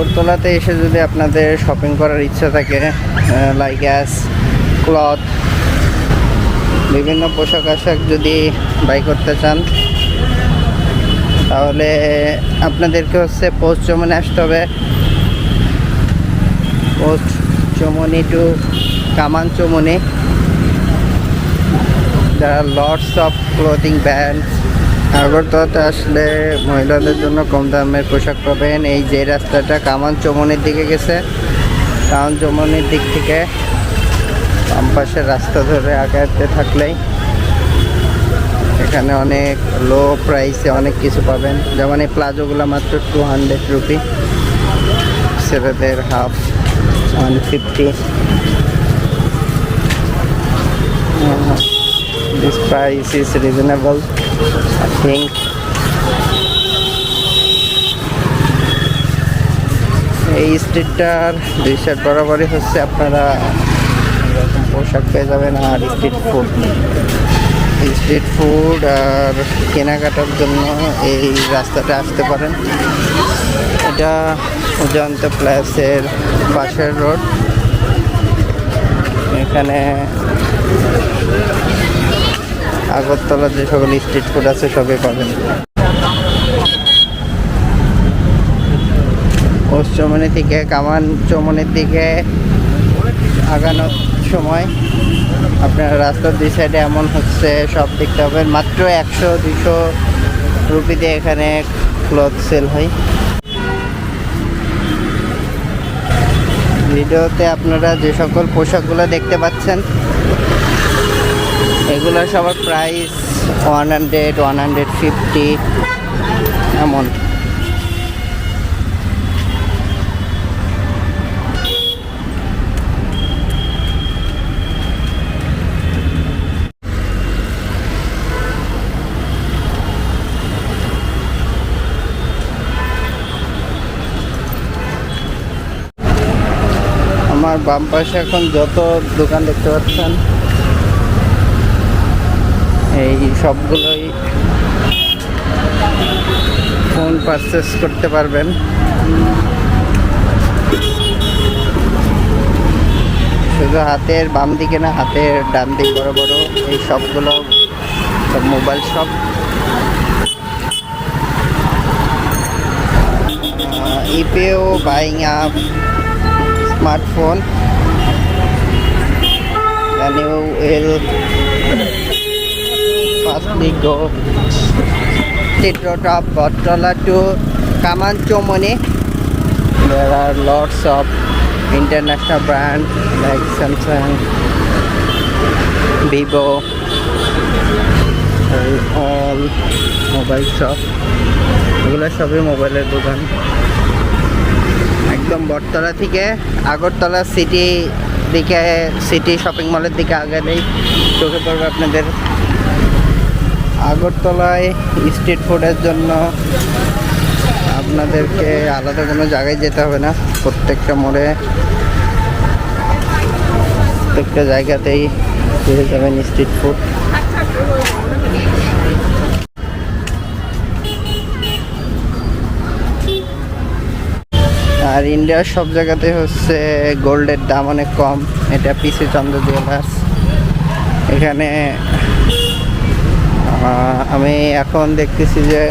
আগরতলাতে এসে যদি আপনাদের শপিং করার ইচ্ছা থাকে লাইক অ্যাস ক্লথ বিভিন্ন পোশাক আশাক যদি বাই করতে চান, তাহলে আপনাদেরকে হচ্ছে পোস্ট চমনে আসতে হবে। পোস্ট চমনি টু কামান চমনি। যারা লর্ডস অফ ক্লোথিং ব্র্যান্ড আগরতলাতে আসলে মহিলাদের জন্য কম দামের পোশাক পাবেন। এই যে রাস্তাটা কামান চমনির দিকে গেছে। কামান চমনির দিক থেকে বাম রাস্তা ধরে আগাতে থাকলেই এখানে অনেক লো প্রাইসে অনেক কিছু পাবেন। যেমন এই প্লাজোগুলো মাত্র টু হান্ড্রেড রুপি ছেলেদের half one fifty this price is reasonable I think এই স্ট্রিটটার দুই সাইড বরাবরই হচ্ছে, আপনারা এরকম পোশাক পেয়ে যাবেন আর স্ট্রিট ফুড স্ট্রিট ফুড আর কেনাকাটার জন্য এই রাস্তাটা আসতে পারেন। এটা অজন্ত প্লাসের পাশের রোড। এখানে আগরতলা যে সকল স্ট্রিট ফুড আছে, সবই পাবেন। পশ্চিমবঙ্গ থেকে কামান চমনের দিকে আগানোর সময় আপনার রাস্তার দুই সাইডে এমন হচ্ছে, সব দেখতে পাবেন। মাত্র একশো দুশো রুপিতে এখানে ক্লথ সেল হয়। ভিডিওতে আপনারা যে সকল পোশাকগুলো দেখতে পাচ্ছেন এগুলো সবার price one hundred one hundred fifty এমন। আমার বাম পাশে এখন যত দোকান দেখতে পাচ্ছেন এই সবগুলোই ফোন পারচেস করতে পারবেন। শুধু হাতের বাম দিকে না, হাতের ডান দিক বড় বড়, এই সবগুলো সব মোবাইল শপ ইপেও বাইং আপ you will আপনি গো চিত্রটা বটলাটু কামান চৌমনি দের আর lots of international brand like Samsung Vivo all mobile shop এগুলো সবই মোবাইলের দোকান। একদম বটতলা থেকে আগরতলা সিটি দিকে সিটি শপিং মলের দিকে আগে নেই চোখে পড়বে আপনাদের। আগরতলায় স্ট্রিট ফুডের জন্য আপনাদেরকে আলাদা কোনো জায়গায় যেতে হবে না। প্রত্যেকটা মোড়ে প্রত্যেকটা জায়গাতেই পেয়ে যাবেন স্ট্রিট ফুড। আর ইন্ডিয়ার সব জায়গাতে হচ্ছে গোল্ডের দাম অনেক কম। এটা পিসি চন্দ্র জুয়েলার্স এখানে আমি এখন দেখতেছি যে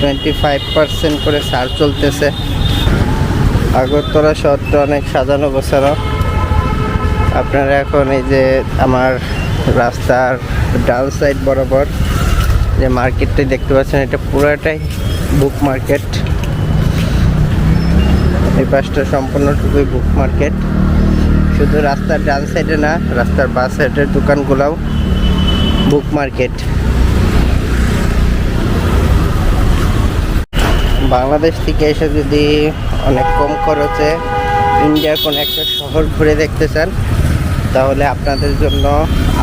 টোয়েন্টি ফাইভ পার্সেন্ট করে সার চলতেছে। আগরতলা শহরটা অনেক সাজানো গোছানো। আপনারা এখন এই যে আমার রাস্তার ডান সাইড বরাবর যে মার্কেটটা দেখতে পাচ্ছেন, এটা পুরাটাই বুক মার্কেট এই পাশটা সম্পূর্ণটুকুই বুক মার্কেট শুধু রাস্তার ডান সাইডে না, রাস্তার বাস সাইডের দোকানগুলোও বুক মার্কেট বাংলাদেশ থেকে এসে যদি অনেক কম খরচে ইন্ডিয়ার কোনো একটা শহর ঘুরে দেখতে চান, তাহলে আপনাদের জন্য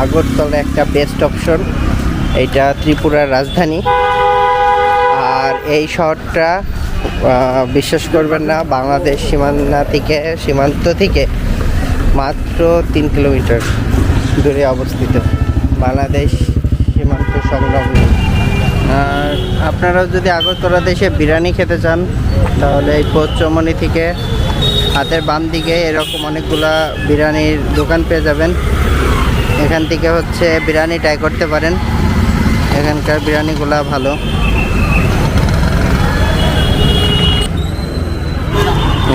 আগরতলা একটা বেস্ট অপশন এটা ত্রিপুরার রাজধানী। আর এই শহরটা বিশ্বাস করবেন না, বাংলাদেশ সীমানা থেকে, সীমান্ত থেকে মাত্র তিন কিলোমিটার দূরে অবস্থিত। বাংলাদেশ সীমান্ত সংলগ্ন। আর আপনারাও যদি আগরতলা দেশে বিরিয়ানি খেতে চান, তাহলে এই পশ্চিমণি থেকে হাতের বাম দিকে এরকম অনেকগুলা বিরিয়ানির দোকান পেয়ে যাবেন। এখান থেকে হচ্ছে বিরিয়ানি ট্রাই করতে পারেন। এখানকার বিরিয়ানিগুলা ভালো।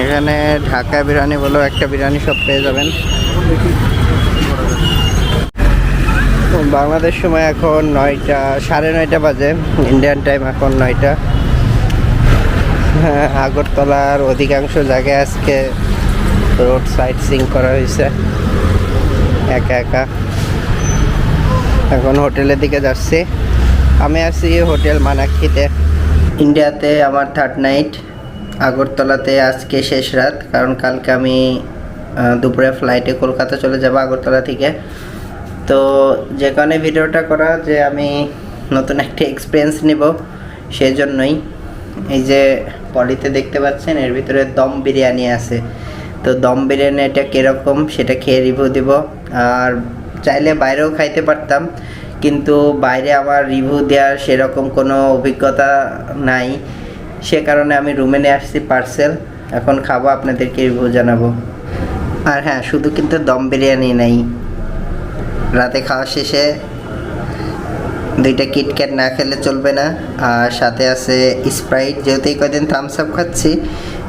এখানে ঢাকা বিরিয়ানি বলেও একটা বিরিয়ানি সব পেয়ে যাবেন। বাংলাদেশ সময় এখন নয়টা সাড়ে নয়টা বাজে ইন্ডিয়ান টাইম এখন নয়টা। হ্যাঁ, আগরতলার অধিকাংশ জায়গায় আজকে রোড সাইড সিং করা হয়েছে। একা একা। এখন হোটেলের দিকে যাচ্ছি। আমি আছি হোটেল মানাক্ষীতে। ইন্ডিয়াতে আমার থার্ড নাইট আগরতলাতে আজকে শেষ রাত কারণ কালকে আমি দুপুরে ফ্লাইটে কলকাতা চলে যাব আগরতলা থেকে। তো যে কারণে ভিডিওটা করা যে আমি নতুন একটা এক্সপিরিয়েন্স নিব সেই জন্যই এই যে পলিতে দেখতে পাচ্ছেন, এর ভিতরে দম বিরিয়ানি আছে। তো দম বিরিয়ানি এটা কীরকম, সেটা খেয়ে রিভিউ দিব। আর চাইলে বাইরেও খাইতে পারতাম, কিন্তু বাইরে আমার রিভিউ দেওয়ার সেরকম কোনো অভিজ্ঞতা নাই। সে কারণে আমি রুমে নিয়ে আসছি পার্সেল এখন খাব, আপনাদেরকে রিভিউ জানাব। আর হ্যাঁ শুধু কিন্তু দম বিরিয়ানি নাই। রাতে খাওয়া শেষে দুইটা কিটক্যাট না খেলে চলবে না। আর সাথে আছে স্প্রাইট যেহেতু এই থামস আপ খাচ্ছি,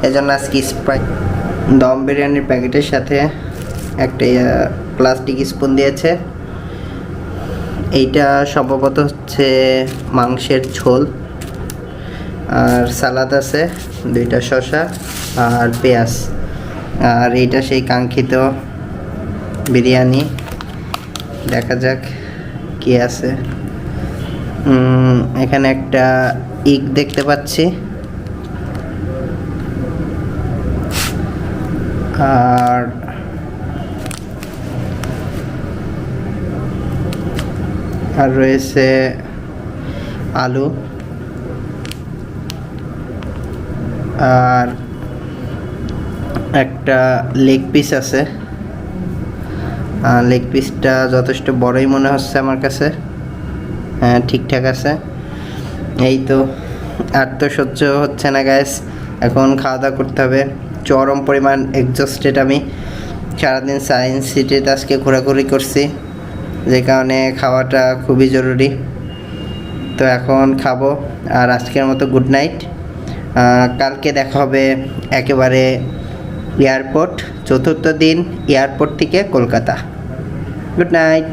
এজন্য আজকে স্প্রাইট দম বিরিয়ানির প্যাকেটের সাথে একটা প্লাস্টিক স্পুন দিয়েছে। এইটা সম্ভবত হচ্ছে মাংসের ঝোল। আর সালাদ আছে, দুইটা শসা আর পেঁয়াজ। আর এইটা সেই কাঙ্ক্ষিত বিরিয়ানি। দেখা যাক কি আছে। এখানে একটা ইক দেখতে পাচ্ছি। আর আর রয়েছে আলু। আর একটা লেগ পিস আছে। লেগ পিসটা যথেষ্ট বড়ই মনে হচ্ছে আমার কাছে। হ্যাঁ ঠিকঠাক আছে। এই তো, আর তো সহ্য হচ্ছে না গ্যাস এখন খাওয়া দাওয়া করতে হবে। চরম পরিমাণ এক্সস্টেড আমি। সারাদিন সায়েন্স সিটিতে আজকে ঘোরাঘুরি করছি। যে কারণে খাওয়াটা খুবই জরুরি। তো এখন খাব, আর আজকের মতো গুড নাইট কালকে দেখা হবে একেবারে এয়ারপোর্ট চতুর্থ দিন এয়ারপোর্ট থেকে কলকাতা। Good night.